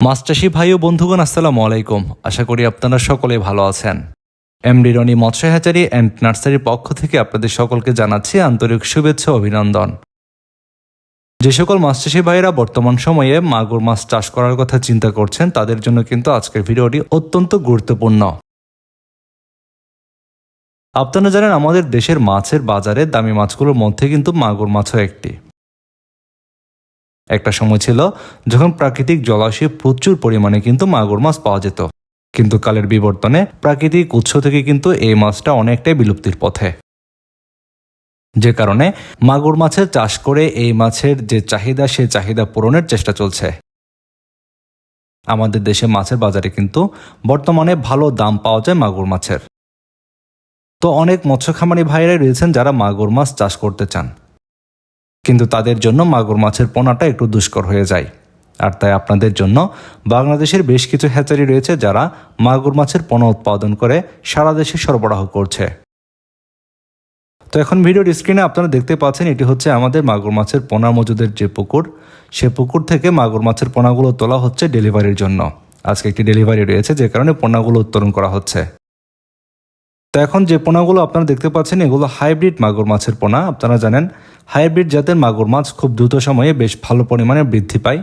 মাস্টাসি ভাই ও বন্ধুগণ, আসসালামু আলাইকুম। আশা করি আপনারা সকলে ভালো আছেন। এমডি রনি মৎস্য হ্যাচারি অ্যান্ড নার্সারির পক্ষ থেকে আপনাদের সকলকে জানাচ্ছি আন্তরিক শুভেচ্ছা অভিনন্দন। যে সকল মাছচাষী ভাইয়েরা বর্তমান সময়ে মাগুর মাছ চাষ করার কথা চিন্তা করছেন, তাদের জন্য কিন্তু আজকের ভিডিওটি অত্যন্ত গুরুত্বপূর্ণ। আপনারা জানেন, আমাদের দেশের মাছের বাজারে দামি মাছগুলোর মধ্যে কিন্তু মাগুর মাছও একটি। একটা সময় ছিল যখন প্রাকৃতিক জলাশয়ে প্রচুর পরিমাণে কিন্তু মাগুর মাছ পাওয়া যেত। কিন্তু কালের বিবর্তনে প্রাকৃতিক উৎস থেকে কিন্তু এই মাছটা অনেকটাই বিলুপ্তির পথে। যে কারণে মাগুর মাছের চাষ করে এই মাছের যে চাহিদা, সে চাহিদা পূরণের চেষ্টা চলছে। আমাদের দেশে মাছের বাজারে কিন্তু বর্তমানে ভালো দাম পাওয়া যায় মাগুর মাছের। তো অনেক মৎস্য খামারি ভাইরাই রয়েছেন যারা মাগুর মাছ চাষ করতে চান। কিন্তু তাদের জন্য মাগুর মাছের পোনাটা একটু দুষ্কর হয়ে যায়। আর তাই আপনাদের জন্য বাংলাদেশের বেশ কিছু হ্যাচারি রয়েছে যারা মাগুর মাছের পোনা উৎপাদন করে সারা দেশে সরবরাহ করছে। তো এখন ভিডিওর স্ক্রিনে আপনারা দেখতে পাচ্ছেন এটি হচ্ছে আমাদের মাগুর মাছের পোনা মজুদের যে পুকুর। সে পুকুর থেকে মাগুর মাছের পোনাগুলো তোলা হচ্ছে ডেলিভারির জন্য। আজকে একটি ডেলিভারি রয়েছে যে কারণে পোনাগুলো উত্তোলন করা হচ্ছে। তো এখন যে পোনাগুলো আপনারা দেখতে পাচ্ছেন এগুলো হাইব্রিড মাগুর মাছের পোনা। আপনারা জানেন হাইব্রিড জাতের মাগুর মাছ খুব দ্রুত সময়ে বেশ ভালো পরিমাণে বৃদ্ধি পায়।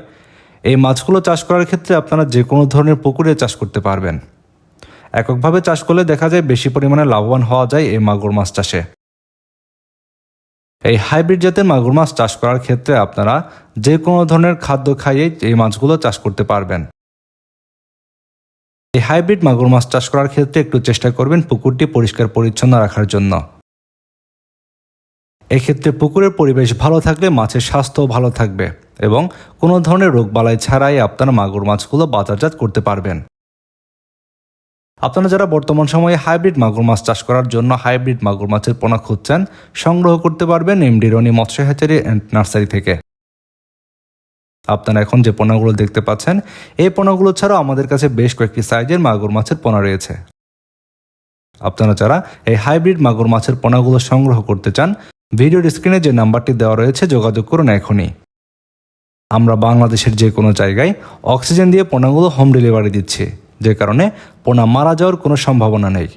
এই মাছগুলো চাষ করার ক্ষেত্রে আপনারা যে কোনো ধরনের পুকুরে চাষ করতে পারবেন। এককভাবে চাষ করলে দেখা যায় বেশি পরিমাণে লাভবান হওয়া যায় এই মাগুর মাছ চাষে। এই হাইব্রিড জাতের মাগুর মাছ চাষ করার ক্ষেত্রে আপনারা যে কোনো ধরনের খাদ্য খাইয়ে এই মাছগুলো চাষ করতে পারবেন। এই হাইব্রিড মাগুর মাছ চাষ করার ক্ষেত্রে একটু চেষ্টা করবেন পুকুরটি পরিষ্কার পরিচ্ছন্ন রাখার জন্য। এক্ষেত্রে পুকুরের পরিবেশ ভালো থাকলে মাছের স্বাস্থ্য ভালো থাকবে এবং কোনো ধরনের রোগবালাই ছাড়াই আপনারা মাগুর মাছগুলো বাজারজাত করতে পারবেন। আপনারা যারা বর্তমান সময়ে হাইব্রিড মাগুর মাছ চাষ করার জন্য হাইব্রিড মাগুর মাছের পোনা খুঁজছেন, সংগ্রহ করতে পারবেন এমডি রনি মৎস্য হ্যাচারি অ্যান্ড নার্সারি থেকে। আপনারা এখন যে পোনাগুলো দেখতে পাচ্ছেন, এই পোনাগুলো ছাড়াও আমাদের কাছে বেশ কয়েকটি সাইজের মাগুর মাছের পোনা রয়েছে। আপনারা যারা এই হাইব্রিড মাগুর মাছের পোনাগুলো সংগ্রহ করতে চান ভিডিওর স্ক্রিনে যে নাম্বারটি দেওয়া রয়েছে, যোগাযোগ করুন এখনই। আমরা বাংলাদেশের যে কোনো জায়গায় অক্সিজেন দিয়ে পোনাগুলো হোম ডেলিভারি দিচ্ছি। যে কারণে পোনা মারা যাওয়ার কোনো সম্ভাবনা নেই।